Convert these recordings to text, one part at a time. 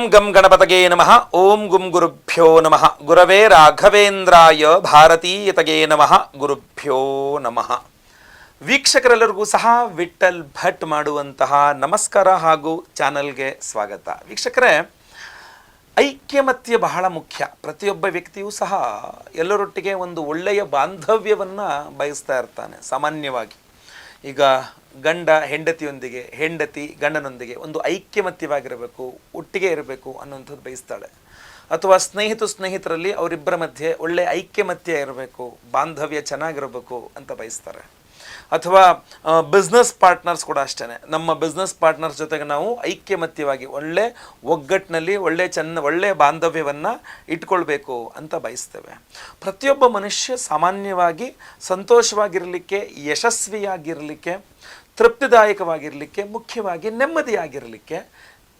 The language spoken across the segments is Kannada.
ಓಂ ಗಂ ಗಣಪತಗೆ ನಮಃ. ಓಂ ಗುಂ ಗುರುಭ್ಯೋ ನಮಃ. ಗುರವೇ ರಾಘವೇಂದ್ರಾಯ ಭಾರತೀಯತಗೆ ನಮಃ. ಗುರುಭ್ಯೋ ನಮಃ. ವೀಕ್ಷಕರೆಲ್ಲರಿಗೂ ಸಹ ವಿಠಲ್ ಭಟ್ ಮಾಡುವಂತಹ ನಮಸ್ಕಾರ ಹಾಗೂ ಚಾನಲ್ಗೆ ಸ್ವಾಗತ. ವೀಕ್ಷಕರೇ, ಐಕ್ಯಮತ್ಯ ಬಹಳ ಮುಖ್ಯ. ಪ್ರತಿಯೊಬ್ಬ ವ್ಯಕ್ತಿಯೂ ಸಹ ಎಲ್ಲರೊಟ್ಟಿಗೆ ಒಂದು ಒಳ್ಳೆಯ ಬಾಂಧವ್ಯವನ್ನು ಬಯಸ್ತಾ ಇರ್ತಾನೆ, ಸಾಮಾನ್ಯವಾಗಿ. ಈಗ ಗಂಡ ಹೆಂಡತಿಯೊಂದಿಗೆ, ಹೆಂಡತಿ ಗಂಡನೊಂದಿಗೆ ಒಂದು ಐಕ್ಯಮತ್ಯವಾಗಿರಬೇಕು, ಒಟ್ಟಿಗೆ ಇರಬೇಕು ಅನ್ನುವಂಥದ್ದು ಬಯಸ್ತಾಳೆ. ಅಥವಾ ಸ್ನೇಹಿತ ಸ್ನೇಹಿತರಲ್ಲಿ ಅವರಿಬ್ಬರ ಮಧ್ಯೆ ಒಳ್ಳೆ ಐಕ್ಯಮತ್ಯ ಇರಬೇಕು, ಬಾಂಧವ್ಯ ಚೆನ್ನಾಗಿರಬೇಕು ಅಂತ ಬಯಸ್ತಾರೆ. ಅಥವಾ ಬಿಸ್ನೆಸ್ ಪಾರ್ಟ್ನರ್ಸ್ ಕೂಡ ಅಷ್ಟೇ ನಮ್ಮ ಬಿಸ್ನೆಸ್ ಪಾರ್ಟ್ನರ್ಸ್ ಜೊತೆಗೆ ನಾವು ಐಕ್ಯಮತ್ಯವಾಗಿ ಒಳ್ಳೆ ಒಗ್ಗಟ್ಟಿನಲ್ಲಿ ಒಳ್ಳೆ ಚೆನ್ನ ಒಳ್ಳೆಯ ಬಾಂಧವ್ಯವನ್ನು ಇಟ್ಕೊಳ್ಬೇಕು ಅಂತ ಬಯಸ್ತೇವೆ. ಪ್ರತಿಯೊಬ್ಬ ಮನುಷ್ಯ ಸಾಮಾನ್ಯವಾಗಿ ಸಂತೋಷವಾಗಿರಲಿಕ್ಕೆ, ಯಶಸ್ವಿಯಾಗಿರಲಿಕ್ಕೆ ತೃಪ್ತಿದಾಯಕವಾಗಿರಲಿಕ್ಕೆ, ಮುಖ್ಯವಾಗಿ ನೆಮ್ಮದಿಯಾಗಿರಲಿಕ್ಕೆ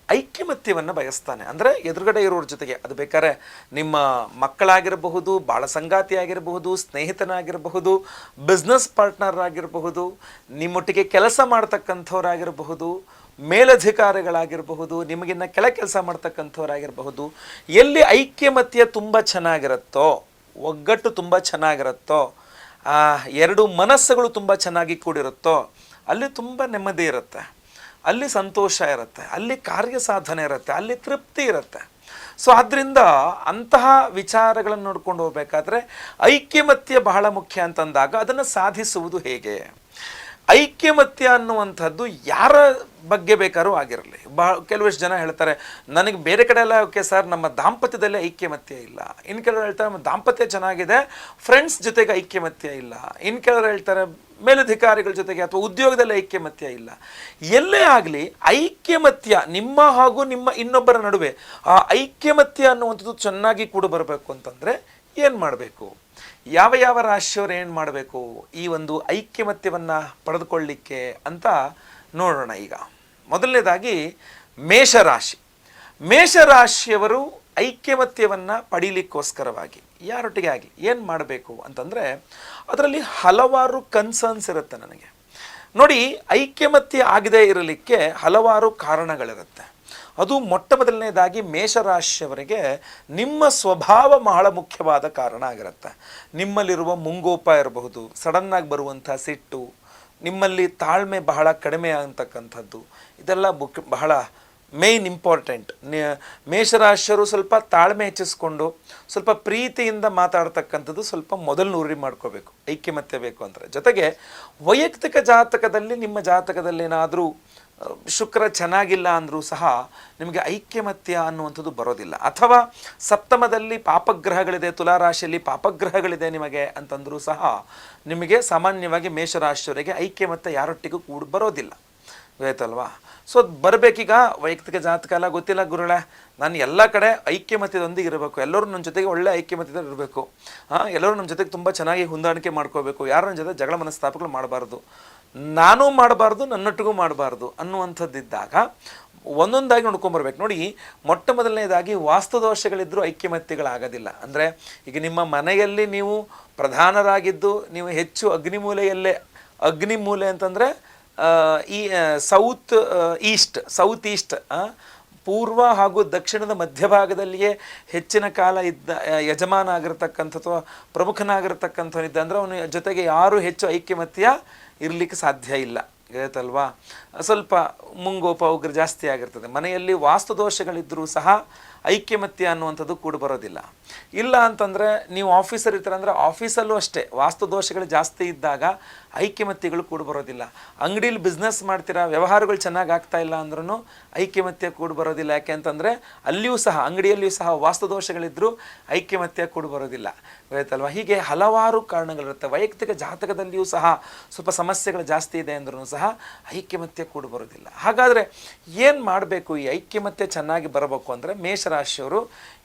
ಐಕ್ಯಮತ್ಯವನ್ನು ಬಯಸ್ತಾನೆ. ಅಂದರೆ ಎದುರುಗಡೆ ಇರೋರ ಜೊತೆಗೆ ಅದು ಬೇಕಾದ್ರೆ ನಿಮ್ಮ ಮಕ್ಕಳಾಗಿರಬಹುದು, ಬಾಳ ಸಂಗಾತಿ ಆಗಿರಬಹುದು ಸ್ನೇಹಿತನಾಗಿರಬಹುದು ಬಿಸ್ನೆಸ್ ಪಾರ್ಟ್ನರ್ ಆಗಿರಬಹುದು, ನಿಮ್ಮೊಟ್ಟಿಗೆ ಕೆಲಸ ಮಾಡ್ತಕ್ಕಂಥವರಾಗಿರಬಹುದು, ಮೇಲಧಿಕಾರಿಗಳಾಗಿರಬಹುದು, ನಿಮಗಿನ್ನ ಕೆಳ ಕೆಲಸ ಮಾಡ್ತಕ್ಕಂಥವರಾಗಿರಬಹುದು. ಎಲ್ಲಿ ಐಕ್ಯಮತ್ಯ ತುಂಬ ಚೆನ್ನಾಗಿರುತ್ತೋ, ಒಗ್ಗಟ್ಟು ತುಂಬ ಚೆನ್ನಾಗಿರುತ್ತೋ ಎರಡು ಮನಸ್ಸುಗಳು ತುಂಬ ಚೆನ್ನಾಗಿ ಕೂಡಿರುತ್ತೋ ಅಲ್ಲಿ ತುಂಬ ನೆಮ್ಮದಿ ಇರುತ್ತೆ. ಅಲ್ಲಿ ಸಂತೋಷ ಇರುತ್ತೆ. ಅಲ್ಲಿ ಕಾರ್ಯ ಸಾಧನೆ ಇರುತ್ತೆ. ಅಲ್ಲಿ ತೃಪ್ತಿ ಇರುತ್ತೆ. ಸೊ ಆದ್ದರಿಂದ ಅಂತಹ ವಿಚಾರಗಳನ್ನು ನೋಡ್ಕೊಂಡು ಹೋಗಬೇಕಾದ್ರೆ ಐಕ್ಯಮತ್ಯ ಬಹಳ ಮುಖ್ಯ ಅಂತಂದಾಗ ಅದನ್ನು ಸಾಧಿಸುವುದು ಹೇಗೆ? ಐಕ್ಯಮತ್ಯ ಅನ್ನುವಂಥದ್ದು ಯಾರ ಬಗ್ಗೆ ಬೇಕಾದ್ರೂ ಆಗಿರಲಿ. ಬಾ, ಕೆಲವಷ್ಟು ಜನ ಹೇಳ್ತಾರೆ, ನನಗೆ ಬೇರೆ ಕಡೆ ಎಲ್ಲ ಓಕೆ ಸರ್, ನಮ್ಮ ದಾಂಪತ್ಯದಲ್ಲಿ ಐಕ್ಯಮತ್ಯ ಇಲ್ಲ. ಇನ್ನು ಕೆಲವರು ಹೇಳ್ತಾರೆ, ನಮ್ಮ ದಾಂಪತ್ಯ ಚೆನ್ನಾಗಿದೆ ಫ್ರೆಂಡ್ಸ್ ಜೊತೆಗೆ ಐಕ್ಯಮತ್ಯ ಇಲ್ಲ. ಇನ್ನು ಕೆಲವರು ಹೇಳ್ತಾರೆ, ಮೇಲಧಿಕಾರಿಗಳ ಜೊತೆಗೆ ಅಥವಾ ಉದ್ಯೋಗದಲ್ಲಿ ಐಕ್ಯಮತ್ಯ ಇಲ್ಲ. ಎಲ್ಲೇ ಆಗಲಿ, ಐಕ್ಯಮತ್ಯ ನಿಮ್ಮ ಹಾಗೂ ನಿಮ್ಮ ಇನ್ನೊಬ್ಬರ ನಡುವೆ, ಆ ಐಕ್ಯಮತ್ಯ ಅನ್ನುವಂಥದ್ದು ಚೆನ್ನಾಗಿ ಕೂಡ ಬರಬೇಕು ಅಂತಂದರೆ ಏನು ಮಾಡಬೇಕು? ಯಾವ ಯಾವ ರಾಶಿಯವರು ಏನು ಮಾಡಬೇಕು? ಈ ಒಂದು ಐಕ್ಯಮತ್ಯವನ್ನು ಪಡೆದುಕೊಳ್ಳಿಕ್ಕೆ ಅಂತ ನೋಡೋಣ ಈಗ. ಮೊದಲನೇದಾಗಿ ಮೇಷರಾಶಿ. ಮೇಷರಾಶಿಯವರು ಐಕ್ಯಮತ್ಯವನ್ನು ಪಡೀಲಿಕ್ಕೋಸ್ಕರವಾಗಿ, ಯಾರೊಟ್ಟಿಗೆ ಆಗಿ, ಏನು ಮಾಡಬೇಕು ಅಂತಂದರೆ, ಅದರಲ್ಲಿ ಹಲವಾರು ಕನ್ಸರ್ನ್ಸ್ ಇರುತ್ತೆ ನನಗೆ. ನೋಡಿ, ಐಕ್ಯಮತ್ಯ ಆಗದೇ ಇರಲಿಕ್ಕೆ ಹಲವಾರು ಕಾರಣಗಳಿರುತ್ತೆ. ಅದು ಮೊಟ್ಟ ಮೊದಲನೇದಾಗಿ ಮೇಷರಾಶಿಯವರಿಗೆ ನಿಮ್ಮ ಸ್ವಭಾವ ಬಹಳ ಮುಖ್ಯವಾದ ಕಾರಣ ಆಗಿರುತ್ತೆ. ನಿಮ್ಮಲ್ಲಿರುವ ಮುಂಗೋಪ ಇರಬಹುದು ಸಡನ್ನಾಗಿ ಬರುವಂಥ ಸಿಟ್ಟು, ನಿಮ್ಮಲ್ಲಿ ತಾಳ್ಮೆ ಬಹಳ ಕಡಿಮೆ ಅಂತಕ್ಕಂಥದ್ದು ಇದೆಲ್ಲ ಬುಕ್ ಬಹಳ ಮೇನ್ ಇಂಪಾರ್ಟೆಂಟ್ ಮೇಷರಾಶಿಯರು ಸ್ವಲ್ಪ ತಾಳ್ಮೆ ಹೆಚ್ಚಿಸ್ಕೊಂಡು, ಸ್ವಲ್ಪ ಪ್ರೀತಿಯಿಂದ ಮಾತಾಡ್ತಕ್ಕಂಥದ್ದು ಸ್ವಲ್ಪ ಮೊದಲು ನೂರಿ ಮಾಡ್ಕೋಬೇಕು, ಐಕ್ಯಮತ್ಯ ಬೇಕು ಅಂದರೆ. ಜೊತೆಗೆ ವೈಯಕ್ತಿಕ ಜಾತಕದಲ್ಲಿ ನಿಮ್ಮ ಜಾತಕದಲ್ಲಿ ಏನಾದರೂ ಶುಕ್ರ ಚೆನ್ನಾಗಿಲ್ಲ ಅಂದರೂ ಸಹ ನಿಮಗೆ ಐಕ್ಯಮತ್ಯ ಅನ್ನುವಂಥದ್ದು ಬರೋದಿಲ್ಲ. ಅಥವಾ ಸಪ್ತಮದಲ್ಲಿ ಪಾಪಗ್ರಹಗಳಿದೆ, ತುಲಾರಾಶಿಯಲ್ಲಿ ಪಾಪಗ್ರಹಗಳಿದೆ ನಿಮಗೆ ಅಂತಂದರೂ ಸಹ ನಿಮಗೆ ಸಾಮಾನ್ಯವಾಗಿ ಮೇಷರಾಶಿಯವರಿಗೆ ಐಕ್ಯಮತ್ಯ ಯಾರೊಟ್ಟಿಗೂ ಕೂಡ ಬರೋದಿಲ್ಲ. ಗೊತ್ತಲ್ವಾ ಸೊ ಬರಬೇಕೀಗ. ವೈಯಕ್ತಿಕ ಜಾತಕ ಎಲ್ಲ ಗೊತ್ತಿಲ್ಲ ಗುರುಳೆ ನಾನು ಎಲ್ಲ ಕಡೆ ಐಕ್ಯಮತ್ಯದೊಂದಿಗೆ ಇರಬೇಕು. ಎಲ್ಲರೂ ನನ್ನ ಜೊತೆಗೆ ಒಳ್ಳೆ ಐಕ್ಯಮತ್ಯದಲ್ಲಿ ಇರಬೇಕು. ಹಾಂ, ಎಲ್ಲರೂ ನಮ್ಮ ಜೊತೆಗೆ ತುಂಬ ಚೆನ್ನಾಗಿ ಹೊಂದಾಣಿಕೆ ಮಾಡ್ಕೋಬೇಕು. ಯಾರು ನನ್ನ ಜೊತೆ ಜಗಳ ಮನಸ್ಥಾಪಗಳು ಮಾಡಬಾರ್ದು. ನಾನು ಮಾಡಬಾರ್ದು, ನನ್ನೊಟ್ಟಿಗೂ ಮಾಡಬಾರ್ದು ಅನ್ನುವಂಥದ್ದಿದ್ದಾಗ ಒಂದೊಂದಾಗಿ ನೋಡ್ಕೊಂಬರ್ಬೇಕು. ನೋಡಿ ಮೊಟ್ಟ ಮೊದಲನೇದಾಗಿ ವಾಸ್ತುದೋಷಗಳಿದ್ದರೂ ಐಕ್ಯಮತ್ಯಗಳಾಗೋದಿಲ್ಲ. ಅಂದರೆ, ಈಗ ನಿಮ್ಮ ಮನೆಯಲ್ಲಿ ನೀವು ಪ್ರಧಾನರಾಗಿದ್ದು, ನೀವು ಹೆಚ್ಚು ಅಗ್ನಿಮೂಲೆಯಲ್ಲೇ, ಅಗ್ನಿಮೂಲೆ ಅಂತಂದರೆ ಈ ಸೌತ್ ಈಸ್ಟ್ ಸೌತ್ ಈಸ್ಟ್ ಪೂರ್ವ ಹಾಗೂ ದಕ್ಷಿಣದ ಮಧ್ಯಭಾಗದಲ್ಲಿಯೇ ಹೆಚ್ಚಿನ ಕಾಲ ಇದ್ದ ಯಜಮಾನ ಆಗಿರ್ತಕ್ಕಂಥ ಅಥವಾ ಪ್ರಮುಖನಾಗಿರ್ತಕ್ಕಂಥವನಿದ್ದ, ಅಂದರೆ ಅವನ ಜೊತೆಗೆ ಯಾರು ಹೆಚ್ಚು ಐಕ್ಯಮತ್ಯ ಇರಲಿಕ್ಕೆ ಸಾಧ್ಯ ಇಲ್ಲ. ಗೊತ್ತಲ್ವಾ ಸ್ವಲ್ಪ ಮುಂಗೋಪ ಉಗ್ರ ಜಾಸ್ತಿ ಆಗಿರ್ತದೆ. ಮನೆಯಲ್ಲಿ ವಾಸ್ತುದೋಷಗಳಿದ್ದರೂ ಸಹ ಐಕ್ಯಮತ್ಯ ಅನ್ನುವಂಥದ್ದು ಕೂಡ ಬರೋದಿಲ್ಲ. ಇಲ್ಲ ಅಂತಂದರೆ ನೀವು ಆಫೀಸರ್ ಇರ್ತಾರೆ ಅಂದರೆ ಆಫೀಸಲ್ಲೂ ಅಷ್ಟೇ ವಾಸ್ತುದೋಷಗಳು ಜಾಸ್ತಿ ಇದ್ದಾಗ ಐಕ್ಯಮತ್ಯಗಳು ಕೂಡ ಬರೋದಿಲ್ಲ. ಅಂಗಡೀಲಿ ಬಿಸ್ನೆಸ್ ಮಾಡ್ತೀರಾ, ವ್ಯವಹಾರಗಳು ಚೆನ್ನಾಗಿ ಆಗ್ತಾ ಇಲ್ಲ ಅಂದ್ರೂ ಐಕ್ಯಮತ್ಯ ಕೂಡ ಬರೋದಿಲ್ಲ. ಯಾಕೆ ಅಂತಂದರೆ ಅಲ್ಲಿಯೂ ಸಹ, ಅಂಗಡಿಯಲ್ಲಿಯೂ ಸಹ ವಾಸ್ತುದೋಷಗಳಿದ್ದರೂ ಐಕ್ಯಮತ್ಯ ಕೂಡ ಬರೋದಿಲ್ಲ. ಗೊತ್ತಲ್ವಾ ಹೀಗೆ ಹಲವಾರು ಕಾರಣಗಳಿರುತ್ತೆ. ವೈಯಕ್ತಿಕ ಜಾತಕದಲ್ಲಿಯೂ ಸಹ ಸ್ವಲ್ಪ ಸಮಸ್ಯೆಗಳು ಜಾಸ್ತಿ ಇದೆ ಅಂದ್ರೂ ಸಹ ಐಕ್ಯಮತ್ಯ ಕೂಡ ಬರೋದಿಲ್ಲ ಹಾಗಾದರೆ ಏನು ಮಾಡಬೇಕು? ಈ ಐಕ್ಯಮತ್ಯ ಚೆನ್ನಾಗಿ ಬರಬೇಕು ಅಂದರೆ ಮೇಷರಾಶಿಯವರು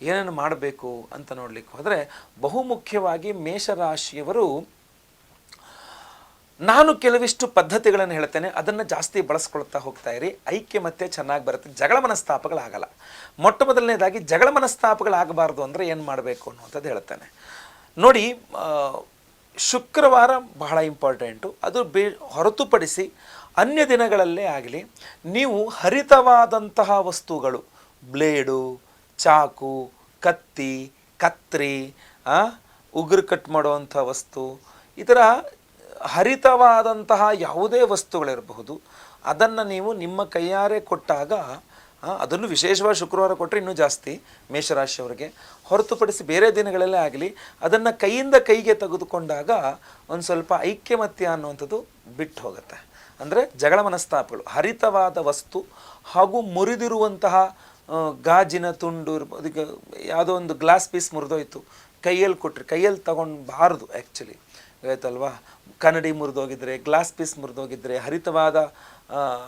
ಏನೇನು ಮಾಡಬೇಕು ಅಂತ ನೋಡಲಿಕ್ಕೆ ಹೋದರೆ ಬಹುಮುಖ್ಯವಾಗಿ ಮೇಷರಾಶಿಯವರು ನಾನು ಕೆಲವಿಷ್ಟು ಪದ್ಧತಿಗಳನ್ನು ಹೇಳ್ತೇನೆ, ಅದನ್ನು ಜಾಸ್ತಿ ಬಳಸ್ಕೊಳ್ತಾ ಹೋಗ್ತಾ ಇರಿ. ಐಕ್ಯಮತ್ಯ ಚೆನ್ನಾಗಿ ಬರುತ್ತೆ. ಜಗಳ ಮನಸ್ತಾಪಗಳಾಗಲ್ಲ. ಮೊಟ್ಟ ಮೊದಲನೇದಾಗಿ ಜಗಳ ಮನಸ್ತಾಪಗಳಾಗಬಾರ್ದು ಅಂದರೆ ಏನು ಮಾಡಬೇಕು ಅನ್ನುವಂಥದ್ದು ಹೇಳ್ತೇನೆ. ನೋಡಿ ಶುಕ್ರವಾರ ಬಹಳ ಇಂಪಾರ್ಟೆಂಟು. ಅದು ಬಿ, ಹೊರತುಪಡಿಸಿ ಅನ್ಯ ದಿನಗಳಲ್ಲೇ ಆಗಲಿ, ನೀವು ಹರಿತವಾದಂತಹ ವಸ್ತುಗಳು, ಬ್ಲೇಡು, ಚಾಕು, ಕತ್ತಿ, ಕತ್ರಿ ಉಗುರು ಕಟ್ ಮಾಡುವಂಥ ವಸ್ತು, ಈ ಥರ ಹರಿತವಾದಂತಹ ಯಾವುದೇ ವಸ್ತುಗಳಿರಬಹುದು, ಅದನ್ನು ನೀವು ನಿಮ್ಮ ಕೈಯಾರೆ ಕೊಟ್ಟಾಗ ಅದನ್ನು ವಿಶೇಷವಾಗಿ ಶುಕ್ರವಾರ ಕೊಟ್ಟರೆ ಇನ್ನೂ ಜಾಸ್ತಿ ಮೇಷರಾಶಿಯವರಿಗೆ ಹೊರತುಪಡಿಸಿ ಬೇರೆ ದಿನಗಳಲ್ಲೇ ಆಗಲಿ, ಅದನ್ನು ಕೈಯಿಂದ ಕೈಗೆ ತೆಗೆದುಕೊಂಡಾಗ ಒಂದು ಸ್ವಲ್ಪ ಐಕ್ಯಮತ್ಯ ಅನ್ನುವಂಥದ್ದು ಬಿಟ್ಟು ಹೋಗುತ್ತೆ. ಅಂದರೆ ಜಗಳ ಮನಸ್ತಾಪಗಳು, ಹರಿತವಾದ ವಸ್ತು ಹಾಗೂ ಮುರಿದಿರುವಂತಹ ಗಾಜಿನ ತುಂಡು ಇರ್ಬೋದು ಈಗ ಯಾವುದೋ ಒಂದು ಗ್ಲಾಸ್ ಪೀಸ್ ಮುರಿದೋಯ್ತು. ಕೈಯಲ್ಲಿ ಕೊಟ್ಟರೆ ಕೈಯಲ್ಲಿ ತಗೊಂಡ್ಬಾರ್ದು ಆ್ಯಕ್ಚುಲಿ ಆಯ್ತಲ್ವಾ? ಕನ್ನಡಿ ಮುರಿದೋಗಿದ್ರೆ ಗ್ಲಾಸ್ ಪೀಸ್ ಮುರಿದೋಗಿದ್ರೆ, ಹರಿತವಾದ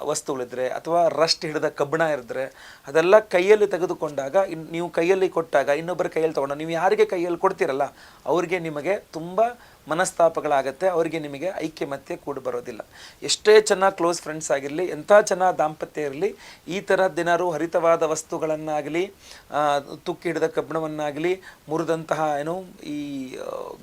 ವಸ್ತುಗಳಿದ್ರೆ, ಅಥವಾ ರಸ್ಟ್ ಹಿಡಿದ ಕಬ್ಬಣ ಇರಿದ್ರೆ, ಅದೆಲ್ಲ ಕೈಯಲ್ಲಿ ತೆಗೆದುಕೊಂಡಾಗ ನೀವು ಕೈಯಲ್ಲಿ ಕೊಟ್ಟಾಗ, ಇನ್ನೊಬ್ಬರ ಕೈಯಲ್ಲಿ ತೊಗೊಂಡಾಗ ನೀವು ಯಾರಿಗೆ ಕೈಯಲ್ಲಿ ಕೊಡ್ತೀರಲ್ಲ, ಅವರಿಗೆ ನಿಮಗೆ ತುಂಬ ಮನಸ್ತಾಪಗಳಾಗತ್ತೆ, ಅವರಿಗೆ ನಿಮಗೆ ಐಕ್ಯಮತ್ಯ ಕೂಡ ಬರೋದಿಲ್ಲ. ಎಷ್ಟೇ ಚೆನ್ನಾಗಿ ಕ್ಲೋಸ್ ಫ್ರೆಂಡ್ಸ್ ಆಗಿರಲಿ, ಎಂಥ ಚೆನ್ನಾಗಿ ದಾಂಪತ್ಯ ಇರಲಿ, ಈ ಥರದ್ದೇನಾದ್ರು ಹರಿತವಾದ ವಸ್ತುಗಳನ್ನಾಗಲಿ ತುಕ್ಕಿ ಹಿಡಿದ ಕಬ್ಬಣವನ್ನಾಗಲಿ ಮುರಿದಂತಹ ಏನು, ಈ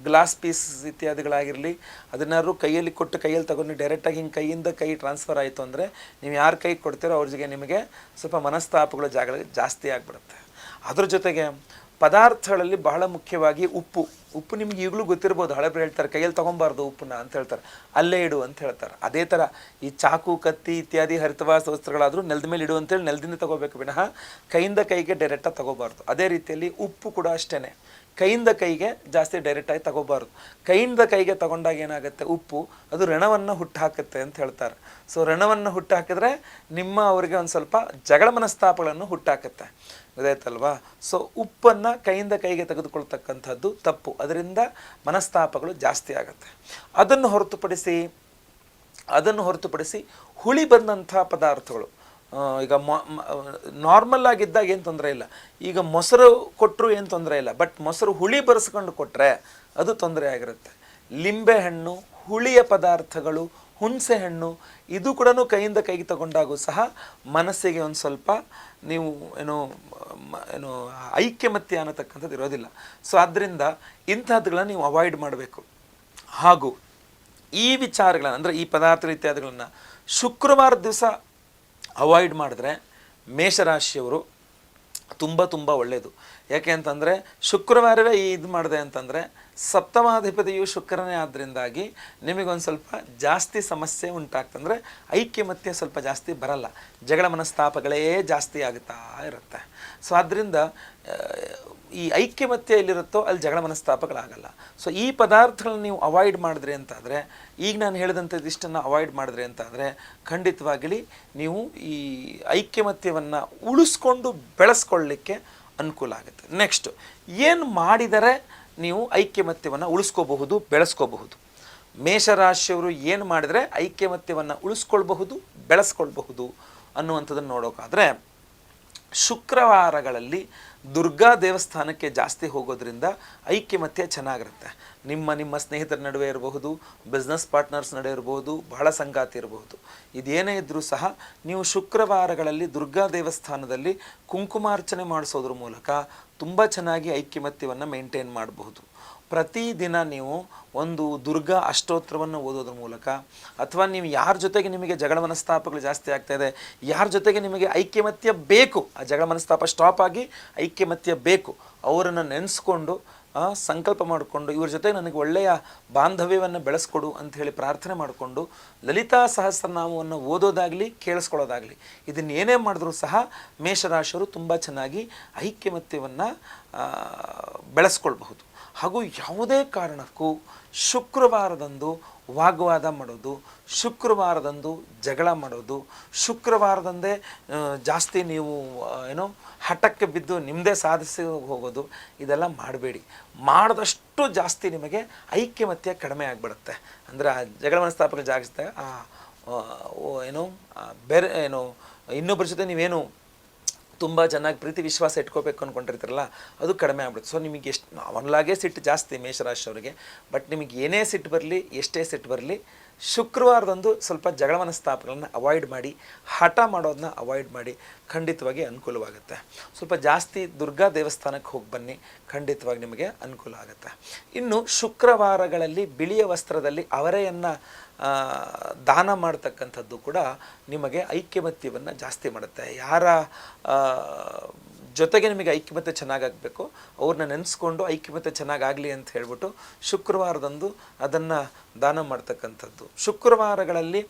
ಗ್ಲಾಸ್ ಪೀಸ್ ಇತ್ಯಾದಿಗಳಾಗಿರಲಿ ಅದನ್ನಾದ್ರು ಕೈಯಲ್ಲಿ ಕೊಟ್ಟು ಕೈಯಲ್ಲಿ ತಗೊಂಡು ಡೈರೆಕ್ಟಾಗಿ ಹಿಂಗೆ ಕೈಯಿಂದ ಕೈ ಟ್ರಾನ್ಸ್ಫರ್ ಆಯಿತು ಅಂದರೆ, ನೀವು ಯಾರು ಕೈ ಕೊಡ್ತೀರೋ ಅವ್ರಿಗೆ ನಿಮಗೆ ಸ್ವಲ್ಪ ಮನಸ್ತಾಪಗಳು ಜಾಗ, ಜಾಸ್ತಿ ಆಗಿಬಿಡುತ್ತೆ. ಅದ್ರ ಜೊತೆಗೆ ಪದಾರ್ಥಗಳಲ್ಲಿ ಬಹಳ ಮುಖ್ಯವಾಗಿ ಉಪ್ಪು. ಉಪ್ಪು ನಿಮ್ಗೆ ಈಗಲೂ ಗೊತ್ತಿರ್ಬೋದು, ಹಳೆಬ್ರು ಹೇಳ್ತಾರೆ, ಕೈಯಲ್ಲಿ ತೊಗೊಬಾರ್ದು ಉಪ್ಪನ್ನ ಅಂತ ಹೇಳ್ತಾರೆ. ಅಲ್ಲೇ ಇಡು ಅಂತ ಹೇಳ್ತಾರೆ. ಅದೇ ಥರ ಈ ಚಾಕು, ಕತ್ತಿ ಇತ್ಯಾದಿ ಹರಿತವಾಸ ವಸ್ತ್ರಗಳಾದರೂ ನೆಲದ ಮೇಲೆ ಇಡು ಅಂತೇಳಿ ನೆಲದಿಂದ ತಗೋಬೇಕು. ವಿನಃ ಕೈಯಿಂದ ಕೈಗೆ ಡೈರೆಕ್ಟಾಗಿ ತಗೋಬಾರ್ದು. ಅದೇ ರೀತಿಯಲ್ಲಿ ಉಪ್ಪು ಕೂಡ ಅಷ್ಟೇ ಕೈಯಿಂದ ಕೈಗೆ ಜಾಸ್ತಿ ಡೈರೆಕ್ಟಾಗಿ ತಗೋಬಾರ್ದು. ಕೈಯಿಂದ ಕೈಗೆ ತಗೊಂಡಾಗ ಏನಾಗುತ್ತೆ ಉಪ್ಪು? ಅದು ಋಣವನ್ನು ಹುಟ್ಟುಹಾಕುತ್ತೆ ಅಂತ ಹೇಳ್ತಾರೆ. ಸೊ ಋಣವನ್ನು ಹುಟ್ಟುಹಾಕಿದ್ರೆ ನಿಮ್ಮ ಅವರಿಗೆ ಒಂದು ಸ್ವಲ್ಪ ಜಗಳ ಮನಸ್ತಾಪಗಳನ್ನು ಹುಟ್ಟಾಕತ್ತೆ ಗೊತ್ತಾಯ್ತಲ್ವಾ? ಸೊ ಉಪ್ಪನ್ನು ಕೈಯಿಂದ ಕೈಗೆ ತೆಗೆದುಕೊಳ್ತಕ್ಕಂಥದ್ದು ತಪ್ಪು. ಅದರಿಂದ ಮನಸ್ತಾಪಗಳು ಜಾಸ್ತಿ ಆಗುತ್ತೆ. ಅದನ್ನು ಹೊರತುಪಡಿಸಿ ಅದನ್ನು ಹೊರತುಪಡಿಸಿ ಹುಳಿ ಬಂದಂಥ ಪದಾರ್ಥಗಳು. ಈಗ ನಾರ್ಮಲ್ ಆಗಿದ್ದಾಗ ಏನು ತೊಂದರೆ ಇಲ್ಲ. ಈಗ ಮೊಸರು ಕೊಟ್ಟರು ಏನು ತೊಂದರೆ ಇಲ್ಲ. ಬಟ್ ಮೊಸರು ಹುಳಿ ಬರೆಸ್ಕೊಂಡು ಕೊಟ್ಟರೆ ಅದು ತೊಂದರೆ ಆಗಿರುತ್ತೆ. ಲಿಂಬೆಹಣ್ಣು ಹುಳಿಯ ಪದಾರ್ಥಗಳು ಹುಣಸೆ ಹಣ್ಣು ಇದು ಕೂಡ ಕೈಯಿಂದ ಕೈಗೆ ತಗೊಂಡಾಗೂ ಸಹ ಮನಸ್ಸಿಗೆ ಒಂದು ಸ್ವಲ್ಪ ನೀವು ಏನು ಏನು ಐಕ್ಯಮತ್ಯ ಅನ್ನತಕ್ಕಂಥದ್ದು ಇರೋದಿಲ್ಲ. ಸೊ ಆದ್ದರಿಂದ ಇಂಥದ್ದುಗಳನ್ನ ನೀವು ಅವಾಯ್ಡ್ ಮಾಡಬೇಕು. ಹಾಗೂ ಈ ವಿಚಾರಗಳನ್ನು, ಅಂದರೆ ಈ ಪದಾರ್ಥ ಇತ್ಯಾದಿಗಳನ್ನು ಶುಕ್ರವಾರ ದಿವಸ ಅವಾಯ್ಡ್ ಮಾಡಿದ್ರೆ ಮೇಷರಾಶಿಯವರು ತುಂಬ ತುಂಬ ಒಳ್ಳೆಯದು ಯಾಕೆ ಅಂತಂದರೆ ಶುಕ್ರವಾರವೇ ಈ ಇದು ಮಾಡಿದೆ ಅಂತಂದರೆ ಸಪ್ತಮಾಧಿಪತಿಯು ಶುಕ್ರನೇ ಆದ್ದರಿಂದಾಗಿ ನಿಮಗೊಂದು ಸ್ವಲ್ಪ ಜಾಸ್ತಿ ಸಮಸ್ಯೆ ಉಂಟಾಗ್ತಂದರೆ ಐಕ್ಯಮತ್ಯ ಸ್ವಲ್ಪ ಜಾಸ್ತಿ ಬರಲ್ಲ. ಜಗಳ ಮನಸ್ತಾಪಗಳೇ ಜಾಸ್ತಿ ಆಗುತ್ತಾ ಇರುತ್ತೆ. ಸೊ ಆದ್ದರಿಂದ ಈ ಐಕ್ಯಮತ್ಯ ಎಲ್ಲಿರುತ್ತೋ ಅಲ್ಲಿ ಜಗಳ ಮನಸ್ತಾಪಗಳಾಗಲ್ಲ ಸೊ ಈ ಪದಾರ್ಥಗಳನ್ನ ನೀವು ಅವಾಯ್ಡ್ ಮಾಡಿದ್ರಿ ಅಂತಾದರೆ ಈಗ ನಾನು ಹೇಳಿದಂಥದ್ದು ಇಷ್ಟನ್ನು ಅವಾಯ್ಡ್ ಮಾಡಿದ್ರಿ ಅಂತಾದರೆ ಖಂಡಿತವಾಗಲಿ ನೀವು ಈ ಐಕ್ಯಮತ್ಯವನ್ನು ಉಳಿಸ್ಕೊಂಡು ಬೆಳೆಸ್ಕೊಳ್ಳಿಕ್ಕೆ ಅನುಕೂಲ ಆಗುತ್ತೆ. ನೆಕ್ಸ್ಟ್ ಏನು ಮಾಡಿದರೆ ನೀವು ಐಕ್ಯಮತ್ಯವನ್ನು ಉಳಿಸ್ಕೋಬಹುದು, ಬೆಳೆಸ್ಕೋಬಹುದು? ಮೇಷರಾಶಿಯವರು ಏನು ಮಾಡಿದರೆ ಐಕ್ಯಮತ್ಯವನ್ನು ಉಳಿಸ್ಕೊಳ್ಬಹುದು, ಬೆಳೆಸ್ಕೊಳ್ಬಹುದು ಅನ್ನುವಂಥದ್ದನ್ನು ನೋಡೋಕ್ಕಾದರೆ ಶುಕ್ರವಾರಗಳಲ್ಲಿ ದುರ್ಗಾ ದೇವಸ್ಥಾನಕ್ಕೆ ಜಾಸ್ತಿ ಹೋಗೋದ್ರಿಂದ ಐಕ್ಯಮತ್ಯ ಚೆನ್ನಾಗಿರುತ್ತೆ. ನಿಮ್ಮ ನಿಮ್ಮ ಸ್ನೇಹಿತರ ನಡುವೆ ಇರಬಹುದು ಬಿಸ್ನೆಸ್ ಪಾರ್ಟ್ನರ್ಸ್ ನಡುವೆ ಇರಬಹುದು, ಬಹಳ ಸಂಗಾತಿ ಇರಬಹುದು. ಇದೇನೇ ಇದ್ದರೂ ಸಹ ನೀವು ಶುಕ್ರವಾರಗಳಲ್ಲಿ ದುರ್ಗಾ ದೇವಸ್ಥಾನದಲ್ಲಿ ಕುಂಕುಮಾರ್ಚನೆ ಮಾಡಿಸೋದ್ರ ಮೂಲಕ ತುಂಬ ಚೆನ್ನಾಗಿ ಐಕ್ಯಮತ್ಯವನ್ನು ಮೇಂಟೈನ್ ಮಾಡಬಹುದು. ಪ್ರತಿದಿನ ನೀವು ಒಂದು ದುರ್ಗಾ ಅಷ್ಟೋತ್ರವನ್ನು ಓದೋದ್ರ ಮೂಲಕ ಅಥವಾ ನೀವು ಯಾರ ಜೊತೆಗೆ ನಿಮಗೆ ಜಗಳ ಮನಸ್ತಾಪಗಳು ಜಾಸ್ತಿ ಆಗ್ತಾ ಇದೆ, ಯಾರ ಜೊತೆಗೆ ನಿಮಗೆ ಐಕ್ಯಮತ್ಯ ಬೇಕು, ಆ ಜಗಳ ಮನಸ್ತಾಪ ಸ್ಟಾಪ್ ಆಗಿ ಐಕ್ಯಮತ್ಯ ಬೇಕು, ಅವರನ್ನು ನೆನೆಸ್ಕೊಂಡು ಸಂಕಲ್ಪ ಮಾಡಿಕೊಂಡು ಇವ್ರ ಜೊತೆ ನನಗೆ ಒಳ್ಳೆಯ ಬಾಂಧವ್ಯವನ್ನು ಬೆಳೆಸ್ಕೊಡು ಅಂತ ಹೇಳಿ ಪ್ರಾರ್ಥನೆ ಮಾಡಿಕೊಂಡು ಲಲಿತಾ ಸಹಸ್ರನಾಮವನ್ನು ಓದೋದಾಗಲಿ, ಕೇಳಿಸ್ಕೊಳ್ಳೋದಾಗಲಿ ಇದನ್ನೇನೇ ಮಾಡಿದ್ರೂ ಸಹ ಮೇಷರಾಶಿಯವರು ತುಂಬ ಚೆನ್ನಾಗಿ ಐಕ್ಯಮತ್ಯವನ್ನು ಬೆಳೆಸ್ಕೊಳ್ಬಹುದು. ಹಾಗೂ ಯಾವುದೇ ಕಾರಣಕ್ಕೂ ಶುಕ್ರವಾರದಂದು ವಾಗ್ವಾದ ಮಾಡೋದು, ಶುಕ್ರವಾರದಂದು ಜಗಳ ಮಾಡೋದು, ಶುಕ್ರವಾರದಂದೇ ಜಾಸ್ತಿ ನೀವು ಏನು ಹಠಕ್ಕೆ ಬಿದ್ದು ನಿಮ್ಮದೇ ಸಾಧಿಸಿ ಹೋಗೋದು, ಇದೆಲ್ಲ ಮಾಡಬೇಡಿ. ಮಾಡಿದಷ್ಟು ಜಾಸ್ತಿ ನಿಮಗೆ ಐಕ್ಯಮತ್ಯ ಕಡಿಮೆ ಆಗಿಬಿಡುತ್ತೆ. ಅಂದರೆ ಆ ಜಗಳ ಮನಸ್ಥಾಪಕ ಜಾಗಿಸಿದಾಗ ಆ ಏನು ಬೇರೆ, ಏನು ಇನ್ನೊಬ್ಬರ ಜೊತೆ ನೀವೇನು ತುಂಬ ಚೆನ್ನಾಗಿ ಪ್ರೀತಿ ವಿಶ್ವಾಸ ಇಟ್ಕೋಬೇಕು ಅಂದ್ಕೊಂಡಿರ್ತೀರಲ್ಲ ಅದು ಕಡಿಮೆ ಆಗ್ಬಿಡುತ್ತೆ. ಸೊ ನಿಮಗೆ ಎಷ್ಟು ಅವನ್ಲಾಗೆ ಸಿಟ್ಟು ಜಾಸ್ತಿ ಮೇಷರಾಶಿಯವರಿಗೆ ಬಟ್ ನಿಮಗೆ ಏನೇ ಸಿಟ್ಟು ಬರಲಿ, ಎಷ್ಟೇ ಸಿಟ್ಟು ಬರಲಿ ಶುಕ್ರವಾರದಂದು ಸ್ವಲ್ಪ ಜಗಳ ಮನಸ್ತಾಪಗಳನ್ನು ಅವಾಯ್ಡ್ ಮಾಡಿ, ಹಠ ಮಾಡೋದನ್ನ ಅವಾಯ್ಡ್ ಮಾಡಿ ಖಂಡಿತವಾಗಿ ಅನುಕೂಲವಾಗುತ್ತೆ. ಸ್ವಲ್ಪ ಜಾಸ್ತಿ ದುರ್ಗಾ ದೇವಸ್ಥಾನಕ್ಕೆ ಹೋಗಿ ಬನ್ನಿ, ಖಂಡಿತವಾಗಿ ನಿಮಗೆ ಅನುಕೂಲ ಆಗುತ್ತೆ. ಇನ್ನು ಶುಕ್ರವಾರಗಳಲ್ಲಿ ಬಿಳಿಯ ವಸ್ತ್ರದಲ್ಲಿ ಅವರೆಯನ್ನು ದಾನ ಮಾಡ್ತಕ್ಕಂಥದ್ದು ಕೂಡ ನಿಮಗೆ ಐಕ್ಯಮತ್ಯವನ್ನು ಜಾಸ್ತಿ ಮಾಡುತ್ತೆ. ಯಾರ ಜೊತೆಗೆ ನಿಮಗೆ ಐಕ್ಯಮತ್ಯ ಚೆನ್ನಾಗಾಗಬೇಕು, ಅವ್ರನ್ನ ನೆನೆಸ್ಕೊಂಡು ಐಕ್ಯಮತ್ಯ ಚೆನ್ನಾಗಾಗಲಿ ಅಂತ ಹೇಳ್ಬಿಟ್ಟು ಶುಕ್ರವಾರದಂದು ಅದನ್ನು ದಾನ ಮಾಡ್ತಕ್ಕಂಥದ್ದು. ಶುಕ್ರವಾರಗಳಲ್ಲಿ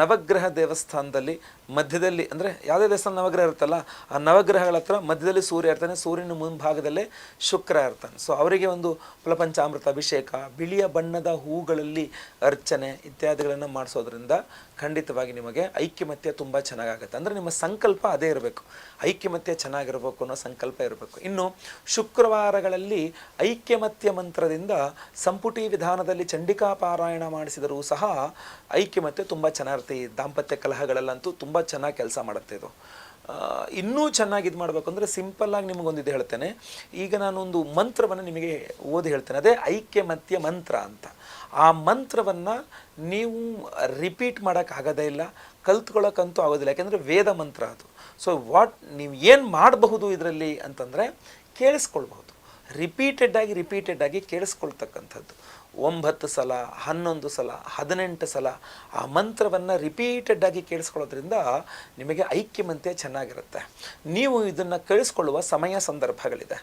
ನವಗ್ರಹ ದೇವಸ್ಥಾನದಲ್ಲಿ, ಮಧ್ಯದಲ್ಲಿ, ಅಂದರೆ ಯಾವುದೇ ದೇವಸ್ಥಾನ ನವಗ್ರಹ ಇರುತ್ತಲ್ಲ, ಆ ನವಗ್ರಹಗಳ ಹತ್ರ ಮಧ್ಯದಲ್ಲಿ ಸೂರ್ಯ ಇರ್ತಾನೆ, ಸೂರ್ಯನ ಮುಂಭಾಗದಲ್ಲೇ ಶುಕ್ರ ಇರ್ತಾನೆ. ಸೊ ಅವರಿಗೆ ಒಂದು ಫಲಪಂಚಾಮೃತ ಅಭಿಷೇಕ, ಬಿಳಿಯ ಬಣ್ಣದ ಹೂಗಳಲ್ಲಿ ಅರ್ಚನೆ ಇತ್ಯಾದಿಗಳನ್ನು ಮಾಡಿಸೋದ್ರಿಂದ ಖಂಡಿತವಾಗಿ ನಿಮಗೆ ಐಕ್ಯಮತ್ಯ ತುಂಬ ಚೆನ್ನಾಗಾಗುತ್ತೆ. ಅಂದರೆ ನಿಮ್ಮ ಸಂಕಲ್ಪ ಅದೇ ಇರಬೇಕು. ಐಕ್ಯಮತ್ಯ ಚೆನ್ನಾಗಿರಬೇಕು ಅನ್ನೋ ಸಂಕಲ್ಪ ಇರಬೇಕು. ಇನ್ನು ಶುಕ್ರವಾರಗಳಲ್ಲಿ ಐಕ್ಯಮತ್ಯ ಮಂತ್ರದಿಂದ ಸಂಪುಟಿ ವಿಧಾನದಲ್ಲಿ ಚಂಡಿಕಾ ಪಾರಾಯಣ ಮಾಡಿಸಿದರೂ ಸಹ ಐಕ್ಯಮತ್ಯ ತುಂಬ ಚೆನ್ನಾಗಿರುತ್ತೆ ಈ ದಾಂಪತ್ಯ ಕಲಹಗಳಲ್ಲಂತೂ ತುಂಬ ಚೆನ್ನಾಗಿ ಕೆಲಸ ಮಾಡುತ್ತೆ ಇದು. ಇನ್ನೂ ಚೆನ್ನಾಗಿ ಇದು ಮಾಡಬೇಕು ಅಂದರೆ ಸಿಂಪಲ್ಲಾಗಿ ನಿಮಗೊಂದು ಇದು ಹೇಳ್ತೇನೆ. ಈಗ ನಾನೊಂದು ಮಂತ್ರವನ್ನು ನಿಮಗೆ ಓದಿ ಹೇಳ್ತೇನೆ. ಅದೇ ಐಕ್ಯಮತ್ಯ ಮಂತ್ರ ಅಂತ. ಆ ಮಂತ್ರವನ್ನು ನೀವು ರಿಪೀಟ್ ಮಾಡೋಕ್ಕಾಗೋದೇ ಇಲ್ಲ ಕಲ್ತ್ಕೊಳ್ಳೋಕ್ಕಂತೂ ಆಗೋದಿಲ್ಲ. ಯಾಕೆಂದರೆ ವೇದ ಮಂತ್ರ ಅದು. ಸೊ ವಾಟ್ ನೀವು ಏನು ಮಾಡಬಹುದು ಇದರಲ್ಲಿ ಅಂತಂದರೆ ಕೇಳಿಸ್ಕೊಳ್ಬಹುದು. ರಿಪೀಟೆಡ್ ಆಗಿ ರಿಪೀಟೆಡ್ ಆಗಿ ಕೇಳಿಸ್ಕೊಳ್ತಕ್ಕಂಥದ್ದು. ಒಂಬತ್ತು ಸಲ, ಹನ್ನೊಂದು ಸಲ, ಹದಿನೆಂಟು ಸಲ ಆ ಮಂತ್ರವನ್ನು ರಿಪೀಟೆಡ್ ಆಗಿ ಕೇಳಿಸ್ಕೊಳ್ಳೋದ್ರಿಂದ ನಿಮಗೆ ಐಕ್ಯಮಂತೆ ಚೆನ್ನಾಗಿರುತ್ತೆ. ನೀವು ಇದನ್ನು ಕಳಿಸ್ಕೊಳ್ಳುವ ಸಮಯ ಸಂದರ್ಭಗಳಿದೆ.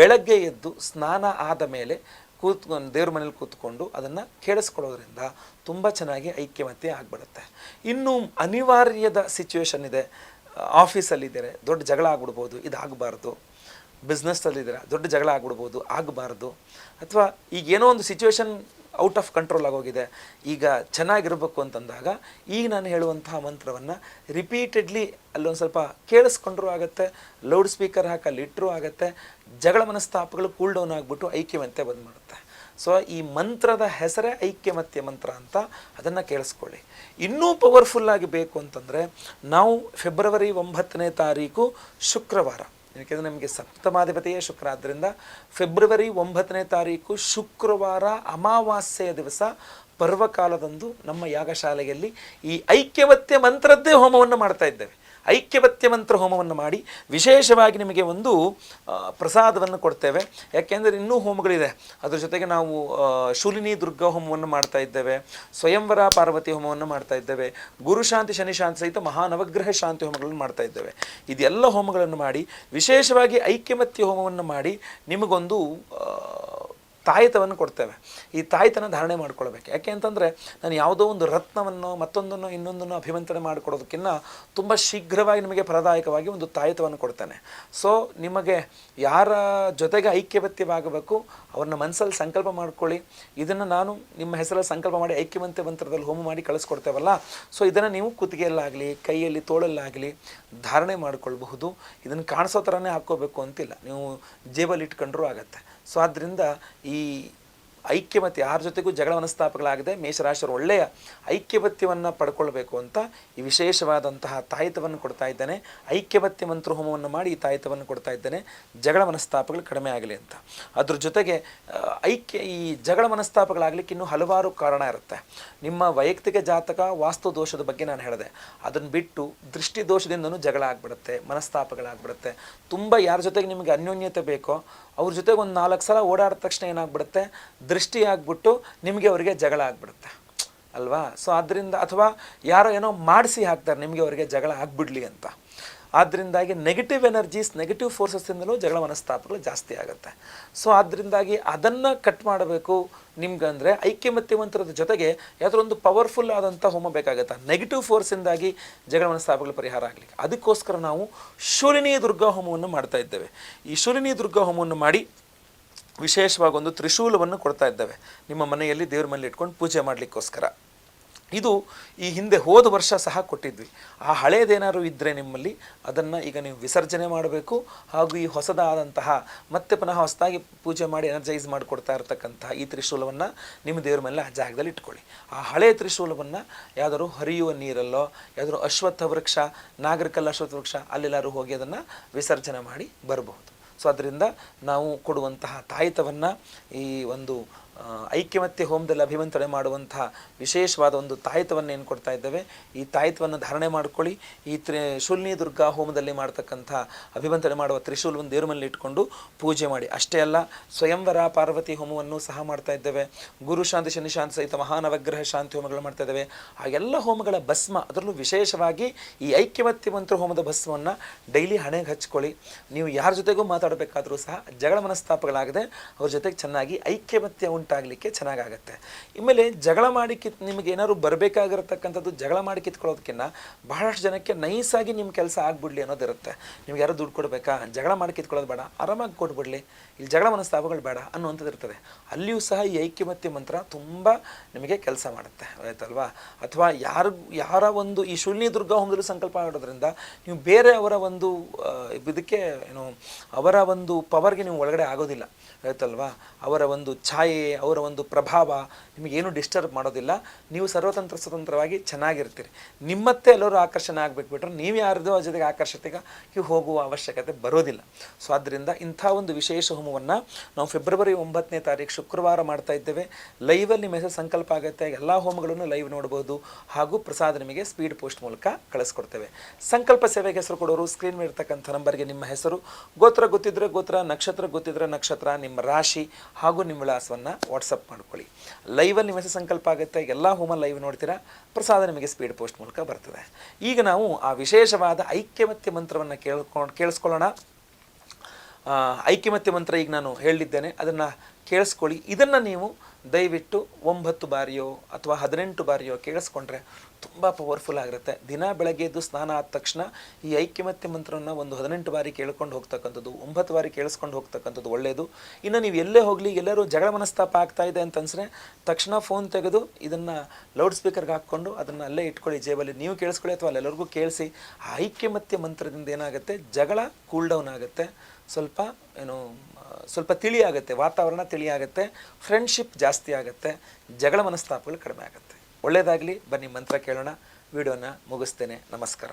ಬೆಳಗ್ಗೆ ಎದ್ದು ಸ್ನಾನ ಆದ ಮೇಲೆ ಕೂತ್ಕೊಂಡು ದೇವ್ರ ಮನೇಲಿ ಕೂತ್ಕೊಂಡು ಅದನ್ನು ಕೇಳಿಸ್ಕೊಳ್ಳೋದ್ರಿಂದ ತುಂಬ ಚೆನ್ನಾಗಿ ಐಕ್ಯಮತೆ ಆಗಿಬಿಡುತ್ತೆ. ಇನ್ನು ಅನಿವಾರ್ಯದ ಸಿಚುವೇಶನ್ ಇದೆ. ಆಫೀಸಲ್ಲಿದ್ದಾರೆ ದೊಡ್ಡ ಜಗಳ ಆಗ್ಬಿಡ್ಬೋದು, ಇದಾಗಬಾರ್ದು. ಬಿಸ್ನೆಸ್ಸಲ್ಲಿದ್ದೀರಾ ದೊಡ್ಡ ಜಗಳ ಆಗ್ಬಿಡ್ಬೋದು, ಆಗಬಾರ್ದು. ಅಥವಾ ಈಗ ಏನೋ ಒಂದು ಸಿಚುವೇಶನ್ ಔಟ್ ಆಫ್ ಕಂಟ್ರೋಲ್ ಆಗೋಗಿದೆ ಈಗ ಚೆನ್ನಾಗಿರಬೇಕು ಅಂತಂದಾಗ ಈಗ ನಾನು ಹೇಳುವಂತಹ ಮಂತ್ರವನ್ನು ರಿಪೀಟೆಡ್ಲಿ ಅಲ್ಲೊಂದು ಸ್ವಲ್ಪ ಕೇಳಿಸ್ಕೊಂಡ್ರೂ ಆಗುತ್ತೆ ಲೌಡ್ ಸ್ಪೀಕರ್ ಹಾಕಿ ಅಲ್ಲಿ ಇಟ್ಟರೂ ಆಗುತ್ತೆ, ಜಗಳ ಮನಸ್ತಾಪಗಳು ಕೂಲ್ ಡೌನ್ ಆಗಿಬಿಟ್ಟು ಐಕ್ಯವಂತೆ ಬಂದ್ ಮಾಡುತ್ತೆ. ಸೊ ಈ ಮಂತ್ರದ ಹೆಸರೇ ಐಕ್ಯಮತ್ಯ ಮಂತ್ರ ಅಂತ ಅದನ್ನು ಕೇಳಿಸ್ಕೊಳ್ಳಿ. ಇನ್ನೂ ಪವರ್ಫುಲ್ಲಾಗಿ ಬೇಕು ಅಂತಂದರೆ ನಾವು ಫೆಬ್ರವರಿ ಒಂಬತ್ತನೇ ತಾರೀಕು ಶುಕ್ರವಾರ. ಯಾಕೆಂದರೆ ನಮಗೆ ಸಪ್ತಮಾಧಿಪತಿಯೇ ಶುಕ್ರ. ಆದ್ದರಿಂದ ಫೆಬ್ರವರಿ ಒಂಬತ್ತನೇ ತಾರೀಕು ಶುಕ್ರವಾರ ಅಮಾವಾಸ್ಯೆಯ ದಿವಸ ಪರ್ವಕಾಲದಂದು ನಮ್ಮ ಯಾಗಶಾಲೆಯಲ್ಲಿ ಈ ಐಕ್ಯವತ್ಯ ಮಂತ್ರದ್ದೇ ಹೋಮವನ್ನು ಮಾಡ್ತಾ ಇದ್ದೇವೆ. ಐಕ್ಯವತ್ಯ ಮಂತ್ರ ಹೋಮವನ್ನು ಮಾಡಿ ವಿಶೇಷವಾಗಿ ನಿಮಗೆ ಒಂದು ಪ್ರಸಾದವನ್ನು ಕೊಡ್ತೇವೆ. ಯಾಕೆಂದರೆ ಇನ್ನೂ ಹೋಮಗಳಿದೆ. ಅದ್ರ ಜೊತೆಗೆ ನಾವು ಶೂಲಿನಿ ದುರ್ಗಾ ಹೋಮವನ್ನು ಮಾಡ್ತಾ ಇದ್ದೇವೆ. ಸ್ವಯಂವರ ಪಾರ್ವತಿ ಹೋಮವನ್ನು ಮಾಡ್ತಾ ಇದ್ದೇವೆ. ಗುರುಶಾಂತಿ ಶನಿಶಾಂತಿ ಸಹಿತ ಮಹಾನವಗ್ರಹ ಶಾಂತಿ ಹೋಮಗಳನ್ನು ಮಾಡ್ತಾ ಇದ್ದೇವೆ. ಇದೆಲ್ಲ ಹೋಮಗಳನ್ನು ಮಾಡಿ ವಿಶೇಷವಾಗಿ ಐಕ್ಯಮತ್ಯ ಹೋಮವನ್ನು ಮಾಡಿ ನಿಮಗೊಂದು ತಾಯಿತವನ್ನು ಕೊಡ್ತೇವೆ. ಈ ತಾಯಿತನ ಧಾರಣೆ ಮಾಡ್ಕೊಳ್ಬೇಕು. ಯಾಕೆ ಅಂತಂದರೆ ನಾನು ಯಾವುದೋ ಒಂದು ರತ್ನವನ್ನು ಮತ್ತೊಂದನ್ನು ಇನ್ನೊಂದನ್ನು ಅಭಿಮಂತ್ರಣೆ ಮಾಡಿಕೊಡೋದಕ್ಕಿಂತ ತುಂಬ ಶೀಘ್ರವಾಗಿ ನಿಮಗೆ ಫಲದಾಯಕವಾಗಿ ಒಂದು ತಾಯಿತವನ್ನು ಕೊಡ್ತೇನೆ. ಸೊ ನಿಮಗೆ ಯಾರ ಜೊತೆಗೆ ಐಕ್ಯವತ್ಯವಾಗಬೇಕು ಅವ್ರನ್ನ ಮನಸ್ಸಲ್ಲಿ ಸಂಕಲ್ಪ ಮಾಡ್ಕೊಳ್ಳಿ. ಇದನ್ನು ನಾನು ನಿಮ್ಮ ಹೆಸರಲ್ಲಿ ಸಂಕಲ್ಪ ಮಾಡಿ ಐಕ್ಯವಂತೆ ಮಂತ್ರದಲ್ಲಿ ಹೋಮ ಮಾಡಿ ಕಳಿಸ್ಕೊಡ್ತೇವಲ್ಲ. ಸೊ ಇದನ್ನು ನೀವು ಕುತ್ತಿಗೆಯಲ್ಲಾಗಲಿ, ಕೈಯಲ್ಲಿ ತೋಳಲ್ಲಾಗಲಿ ಧಾರಣೆ ಮಾಡಿಕೊಳ್ಬಹುದು. ಇದನ್ನು ಕಾಣಿಸೋ ಥರನೇ ಹಾಕ್ಕೋಬೇಕು ಅಂತಿಲ್ಲ. ನೀವು ಜೇಬಲ್ಲಿ ಇಟ್ಕೊಂಡ್ರೂ ಆಗತ್ತೆ. ಸೊ ಆದ್ದರಿಂದ ಈ ಐಕ್ಯಮತ್ಯ, ಯಾರ ಜೊತೆಗೂ ಜಗಳ ಮನಸ್ತಾಪಗಳಾಗದೆ ಮೇಷರಾಶಿಯವರು ಒಳ್ಳೆಯ ಐಕ್ಯಮತ್ಯವನ್ನು ಪಡ್ಕೊಳ್ಬೇಕು ಅಂತ ಈ ವಿಶೇಷವಾದಂತಹ ತಾಯಿತವನ್ನು ಕೊಡ್ತಾ ಇದ್ದೇನೆ. ಐಕ್ಯಮತ್ಯ ಮಂತ್ರ ಹೋಮವನ್ನು ಮಾಡಿ ಈ ತಾಯಿತವನ್ನು ಕೊಡ್ತಾ ಇದ್ದೇನೆ. ಜಗಳ ಮನಸ್ತಾಪಗಳು ಕಡಿಮೆ ಆಗಲಿ ಅಂತ. ಅದ್ರ ಜೊತೆಗೆ ಐಕ್ಯ, ಈ ಜಗಳ ಮನಸ್ತಾಪಗಳಾಗಲಿಕ್ಕೆ ಇನ್ನೂ ಹಲವಾರು ಕಾರಣ ಇರುತ್ತೆ. ನಿಮ್ಮ ವೈಯಕ್ತಿಕ ಜಾತಕ, ವಾಸ್ತು ದೋಷದ ಬಗ್ಗೆ ನಾನು ಹೇಳಿದೆ. ಅದನ್ನು ಬಿಟ್ಟು ದೃಷ್ಟಿ ದೋಷದಿಂದನೂ ಜಗಳ ಆಗ್ಬಿಡುತ್ತೆ, ಮನಸ್ತಾಪಗಳಾಗ್ಬಿಡುತ್ತೆ. ತುಂಬ ಯಾರ ಜೊತೆಗೆ ನಿಮಗೆ ಅನ್ಯೋನ್ಯತೆ ಬೇಕೋ, ಅವ್ರ ಜೊತೆಗೆ ಒಂದು ನಾಲ್ಕು ಸಲ ಓಡಾಡಿದ ತಕ್ಷಣ ಏನಾಗ್ಬಿಡುತ್ತೆ? ದೃಷ್ಟಿ ಆಗ್ಬಿಟ್ಟು ನಿಮಗೆ ಅವರಿಗೆ ಜಗಳ ಆಗ್ಬಿಡುತ್ತೆ. ಅಲ್ವಾ? ಸೊ ಆದ್ದರಿಂದ ಅಥವಾ ಯಾರೋ ಏನೋ ಮಾಡಿಸಿ ಹಾಕ್ತಾರೆ, ನಿಮಗೆ ಅವರಿಗೆ ಜಗಳ ಆಗ್ಬಿಡ್ಲಿ ಅಂತ. ಆದ್ದರಿಂದಾಗಿ ನೆಗೆಟಿವ್ ಎನರ್ಜೀಸ್ ನೆಗೆಟಿವ್ ಫೋರ್ಸಸ್ಸಿಂದಲೂ ಜಗಳ ಮನಸ್ತಾಪಗಳು ಜಾಸ್ತಿ ಆಗುತ್ತೆ. ಸೊ ಆದ್ದರಿಂದಾಗಿ ಅದನ್ನು ಕಟ್ ಮಾಡಬೇಕು ನಿಮ್ಗಂದರೆ ಐಕ್ಯಮತ್ಯ ಮಂತ್ರದ ಜೊತೆಗೆ ಯಾವುದೋ ಒಂದು ಪವರ್ಫುಲ್ ಆದಂಥ ಹೋಮ ಬೇಕಾಗುತ್ತೆ? ನೆಗೆಟಿವ್ ಫೋರ್ಸಿಂದಾಗಿ ಜಗಳ ಮನಸ್ತಾಪಗಳು ಪರಿಹಾರ ಆಗಲಿಕ್ಕೆ. ಅದಕ್ಕೋಸ್ಕರ ನಾವು ಶೂಲಿನಿ ದುರ್ಗಾ ಹೋಮವನ್ನು ಮಾಡ್ತಾ ಇದ್ದೇವೆ. ಈ ಶೂಲಿನಿ ದುರ್ಗಾ ಹೋಮವನ್ನು ಮಾಡಿ ವಿಶೇಷವಾಗಿ ಒಂದು ತ್ರಿಶೂಲವನ್ನು ಕೊಡ್ತಾ ಇದ್ದೇವೆ. ನಿಮ್ಮ ಮನೆಯಲ್ಲಿ ದೇವ್ರ ಮನೇಲಿ ಇಟ್ಕೊಂಡು ಪೂಜೆ ಮಾಡಲಿಕ್ಕೋಸ್ಕರ. ಇದು ಈ ಹಿಂದೆ ಹೋದ ವರ್ಷ ಸಹ ಕೊಟ್ಟಿದ್ವಿ. ಆ ಹಳೇದೇನಾದ್ರು ಇದ್ದರೆ ನಿಮ್ಮಲ್ಲಿ ಅದನ್ನು ಈಗ ನೀವು ವಿಸರ್ಜನೆ ಮಾಡಬೇಕು ಹಾಗೂ ಈ ಹೊಸದಾದಂತಹ ಮತ್ತೆ ಪುನಃ ಹೊಸದಾಗಿ ಪೂಜೆ ಮಾಡಿ ಎನರ್ಜೈಸ್ ಮಾಡಿಕೊಡ್ತಾ ಇರತಕ್ಕಂತಹ ಈ ತ್ರಿಶೂಲವನ್ನು ನಿಮ್ಮ ದೇವ್ರ ಮೇಲೆ ಆ ಜಾಗದಲ್ಲಿ ಇಟ್ಕೊಳ್ಳಿ. ಆ ಹಳೆಯ ತ್ರಿಶೂಲವನ್ನು ಯಾವ್ದಾದ್ರು ಹರಿಯುವ ನೀರಲ್ಲೋ, ಯಾವ್ದಾದ್ರು ಅಶ್ವತ್ಥ ವೃಕ್ಷ ನಾಗರಿಕಲ್ಲ ಅಶ್ವತ್ಥ ವೃಕ್ಷ ಅಲ್ಲೆಲ್ಲರೂ ಹೋಗಿ ಅದನ್ನು ವಿಸರ್ಜನೆ ಮಾಡಿ ಬರಬಹುದು. ಸೊ ಅದರಿಂದ ನಾವು ಕೊಡುವಂತಹ ತಾಯಿತವನ್ನು ಈ ಒಂದು ಐಕ್ಯಮತ್ಯ ಹೋಮದಲ್ಲಿ ಅಭಿಮಂತ್ರಣೆ ಮಾಡುವಂಥ ವಿಶೇಷವಾದ ಒಂದು ತಾಯಿತವನ್ನು ಏನು ಕೊಡ್ತಾ ಇದ್ದೇವೆ? ಈ ತಾಯಿತವನ್ನು ಧಾರಣೆ ಮಾಡ್ಕೊಳ್ಳಿ. ಈ ತ್ರಿ, ಶೂಲ್ನಿ ದುರ್ಗಾ ಹೋಮದಲ್ಲಿ ಮಾಡ್ತಕ್ಕಂಥ ಅಭಿಮಂತ್ರಣೆ ಮಾಡುವ ತ್ರಿಶೂಲವನ್ನು ದೇವ್ರ ಮೇಲೆ ಇಟ್ಕೊಂಡು ಪೂಜೆ ಮಾಡಿ. ಅಷ್ಟೇ ಅಲ್ಲ, ಸ್ವಯಂವರ ಪಾರ್ವತಿ ಹೋಮವನ್ನು ಸಹ ಮಾಡ್ತಾ ಇದ್ದೇವೆ. ಗುರು ಶಾಂತಿ, ಶನಿ ಶಾಂತಿ ಸಹಿತ ಮಹಾನವಗ್ರಹ ಶಾಂತಿ ಹೋಮಗಳು ಮಾಡ್ತಾ ಇದ್ದೇವೆ. ಆ ಎಲ್ಲ ಹೋಮಗಳ ಭಸ್ಮ, ಅದರಲ್ಲೂ ವಿಶೇಷವಾಗಿ ಈ ಐಕ್ಯಮತ್ಯ ಮಂತ್ರ ಹೋಮದ ಭಸ್ಮವನ್ನು ಡೈಲಿ ಹಣೆಗೆ ಹಚ್ಕೊಳ್ಳಿ. ನೀವು ಯಾರ ಜೊತೆಗೂ ಮಾತಾಡಬೇಕಾದರೂ ಸಹ ಜಗಳ ಮನಸ್ತಾಪಗಳಾಗದೆ ಅವ್ರ ಜೊತೆಗೆ ಚೆನ್ನಾಗಿ ಐಕ್ಯಮತ್ಯ ಉಂಟಾಗಲಿಕ್ಕೆ ಚೆನ್ನಾಗಾಗತ್ತೆ. ಇಮೇಲೆ ಜಗಳ ಮಾಡಿ ಕಿತ್ ನಿಮಗೆ ಏನಾದ್ರು ಬರಬೇಕಾಗಿರತಕ್ಕಂಥದ್ದು ಜಗಳ ಮಾಡಿ ಕಿತ್ಕೊಳ್ಳೋದಕ್ಕಿಂತ ಬಹಳಷ್ಟು ಜನಕ್ಕೆ ನೈಸಾಗಿ ನಿಮ್ಮ ಕೆಲಸ ಆಗ್ಬಿಡ್ಲಿ ಅನ್ನೋದಿರುತ್ತೆ ನಿಮ್ಗೆ ಯಾರು ದುಡ್ಡು ಕೊಡಬೇಕಾ? ಜಗಳ ಮಾಡಿ ಕಿತ್ಕೊಳ್ಳೋದು ಬೇಡ, ಆರಾಮಾಗಿ ಕೊಟ್ಬಿಡ್ಲಿ. ಇಲ್ಲಿ ಜಗಳ ಮನಸ್ತಾಪಗಳು ಬೇಡ ಅನ್ನುವಂಥದ್ದು ಇರ್ತದೆ. ಅಲ್ಲಿಯೂ ಸಹ ಈ ಐಕ್ಯಮತ್ಯ ಮಂತ್ರ ತುಂಬ ನಿಮಗೆ ಕೆಲಸ ಮಾಡುತ್ತೆ. ಆಯ್ತಲ್ವಾ? ಅಥವಾ ಯಾರು, ಯಾರ ಒಂದು ಈ ಶೂನ್ಯ ದುರ್ಗಾ ಹೋಮದಲ್ಲಿ ಸಂಕಲ್ಪ ಮಾಡೋದ್ರಿಂದ ನೀವು ಬೇರೆ ಅವರ ಒಂದು ಇದಕ್ಕೆ ಏನು, ಅವರ ಒಂದು ಪವರ್ಗೆ ನೀವು ಒಳಗಡೆ ಆಗೋದಿಲ್ಲ. ಆಯ್ತಲ್ವಾ? ಅವರ ಒಂದು ಛಾಯೆ ಅವರ ಒಂದು ಪ್ರಭಾವ ನಿಮಗೇನು ಡಿಸ್ಟರ್ಬ್ ಮಾಡೋದಿಲ್ಲ. ನೀವು ಸರ್ವತಂತ್ರ ಸ್ವತಂತ್ರವಾಗಿ ಚೆನ್ನಾಗಿರ್ತೀರಿ. ನಿಮ್ಮತ್ತೆ ಎಲ್ಲರೂ ಆಕರ್ಷಣೆ ಆಗಬೇಕು ಬಿಟ್ರೆ ನೀವು ಯಾರ್ದೋ ಜೊತೆಗೆ ಆಕರ್ಷತೆಗೆ ಹೋಗುವ ಅವಶ್ಯಕತೆ ಬರೋದಿಲ್ಲ. ಸೊ ಆದ್ದರಿಂದ ಇಂಥ ಒಂದು ವಿಶೇಷ ಹೋಮವನ್ನು ನಾವು ಫೆಬ್ರವರಿ ಒಂಬತ್ತನೇ ತಾರೀಕು ಶುಕ್ರವಾರ ಮಾಡ್ತಾ ಇದ್ದೇವೆ. ಲೈವಲ್ಲಿ ಹೆಸರು ಸಂಕಲ್ಪ ಆಗುತ್ತೆ. ಎಲ್ಲ ಹೋಮಗಳನ್ನು ಲೈವ್ ನೋಡ್ಬೋದು. ಹಾಗೂ ಪ್ರಸಾದ ನಿಮಗೆ ಸ್ಪೀಡ್ ಪೋಸ್ಟ್ ಮೂಲಕ ಕಳಿಸ್ಕೊಡ್ತೇವೆ. ಸಂಕಲ್ಪ ಸೇವೆಗೆ ಹೆಸರು ಕೊಡೋರು ಸ್ಕ್ರೀನ್ ಮೇಲೆ ಇರ್ತಕ್ಕಂಥ ನಂಬರ್ಗೆ ನಿಮ್ಮ ಹೆಸರು. ಗೋತ್ರ ಗೊತ್ತಿದ್ರೆ ಗೋತ್ರ, ನಕ್ಷತ್ರ ಗೊತ್ತಿದ್ರೆ ನಕ್ಷತ್ರ, ನಿಮ್ಮ ರಾಶಿ ಹಾಗೂ ನಿಮ್ಮ ವಿಳಾಸವನ್ನು ವಾಟ್ಸಪ್ ಮಾಡ್ಕೊಳ್ಳಿ. ಲೈವಲ್ಲಿ ನಿಮಗೆ ಸಂಕಲ್ಪ ಆಗುತ್ತೆ. ಎಲ್ಲ ಹೋಮ ಲೈವ್ ನೋಡ್ತೀರಾ? ಪ್ರಸಾದ ನಿಮಗೆ ಸ್ಪೀಡ್ ಪೋಸ್ಟ್ ಮೂಲಕ ಬರ್ತದೆ. ಈಗ ನಾವು ಆ ವಿಶೇಷವಾದ ಐಕ್ಯಮತ್ಯ ಮಂತ್ರವನ್ನು ಕೇಳ್ಕೊಂಡು ಕೇಳಿಸ್ಕೊಳ್ಳೋಣ. ಐಕ್ಯಮತ್ಯ ಮಂತ್ರ ಈಗ ನಾನು ಹೇಳಿದ್ದೇನೆ. ಅದನ್ನು ಕೇಳಿಸ್ಕೊಳ್ಳಿ. ಇದನ್ನು ನೀವು ದಯವಿಟ್ಟು ಒಂಬತ್ತು ಬಾರಿಯೋ ಅಥವಾ ಹದಿನೆಂಟು ಬಾರಿಯೋ ಕೇಳಿಸ್ಕೊಂಡ್ರೆ ತುಂಬ ಪವರ್ಫುಲ್ ಆಗಿರುತ್ತೆ. ದಿನ ಬೆಳಗ್ಗೆ ಎದ್ದು ಸ್ನಾನ ಆದ ತಕ್ಷಣ ಈ ಐಕ್ಯಮತ್ಯ ಮಂತ್ರವನ್ನು ಒಂದು ಹದಿನೆಂಟು ಬಾರಿ ಕೇಳ್ಕೊಂಡು ಹೋಗ್ತಕ್ಕಂಥದ್ದು, ಒಂಬತ್ತು ಬಾರಿ ಕೇಳಿಸ್ಕೊಂಡು ಹೋಗ್ತಕ್ಕಂಥದ್ದು ಒಳ್ಳೆಯದು ಇನ್ನು ನೀವು ಎಲ್ಲೇ ಹೋಗಲಿ, ಎಲ್ಲರೂ ಜಗಳ ಮನಸ್ತಾಪ ಆಗ್ತಾ ಇದೆ ಅಂತ ಅನ್ಸ್ರೆ ತಕ್ಷಣ ಫೋನ್ ತೆಗೆದು ಇದನ್ನು ಲೌಡ್ ಸ್ಪೀಕರ್ಗೆ ಹಾಕ್ಕೊಂಡು ಅದನ್ನು ಅಲ್ಲೇ ಇಟ್ಕೊಳ್ಳಿ, ಜೇಬಲ್ಲಿ. ನೀವು ಕೇಳಿಸ್ಕೊಳ್ಳಿ ಅಥವಾ ಅಲ್ಲೆಲ್ಲರಿಗೂ ಕೇಳಿಸಿ. ಆ ಐಕ್ಯಮತ್ಯ ಮಂತ್ರದಿಂದ ಏನಾಗುತ್ತೆ? ಜಗಳ ಕೂಲ್ ಡೌನ್ ಆಗುತ್ತೆ. ಸ್ವಲ್ಪ ಏನು, ಸ್ವಲ್ಪ ತಿಳಿಯಾಗುತ್ತೆ ವಾತಾವರಣ ತಿಳಿಯಾಗುತ್ತೆ ಫ್ರೆಂಡ್ಶಿಪ್ ಜಾಸ್ತಿ ಆಗುತ್ತೆ. ಜಗಳ ಮನಸ್ತಾಪಗಳು ಕಡಿಮೆ ಆಗುತ್ತೆ. ಒಳ್ಳೆಯದಾಗಲಿ ಬನ್ನಿ ಮಂತ್ರ ಕೇಳೋಣ. ವಿಡಿಯೋನ ಮುಗಿಸ್ತೇನೆ. ನಮಸ್ಕಾರ.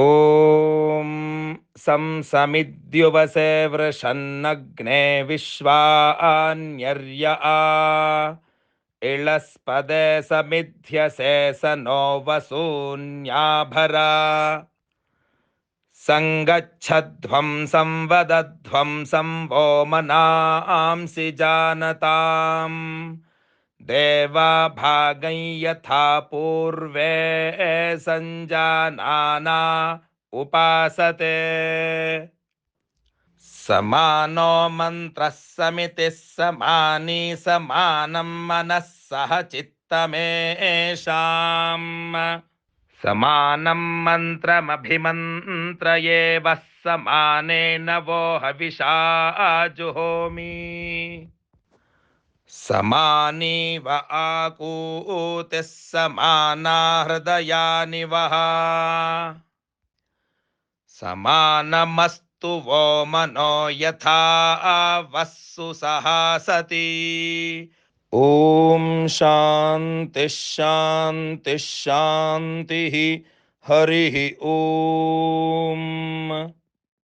ಓಂ ಸಂ ಸಮಿದ್ಯುವಸೆ ವೃಷನ್ನಗ್ನೆ ವಿಶ್ವಾ ಅನ್ಯರ್ಯ ಆ. ಇಳಸ್ಪದೆ ಸಮಿಧ್ಯಸೆ ಸನೋ ವಸೂನ್ಯಾಭರ ಸಂಗಚ್ಛಧ್ವಂ ಸಂವದಧ್ವಂ ಸಂವೋ ಮನಾಂಸಿ ಜಾನತಾಂ. देवा भागं यथा पूर्वे सञ्जानाना उपासते। समानो मन्त्रः समितिः समानी समानं मनः सह चित्तमेषाम्। समानं मन्त्रमभिमन्त्रये वः समानेन वो हविषा जुहोमि। समानीव आकूतिः समाना हृदयानि वः। समानमस्तु वो मनो यथा वस्सु सहासति ॐ शान्तिः शान्तिः। हरिः ॐ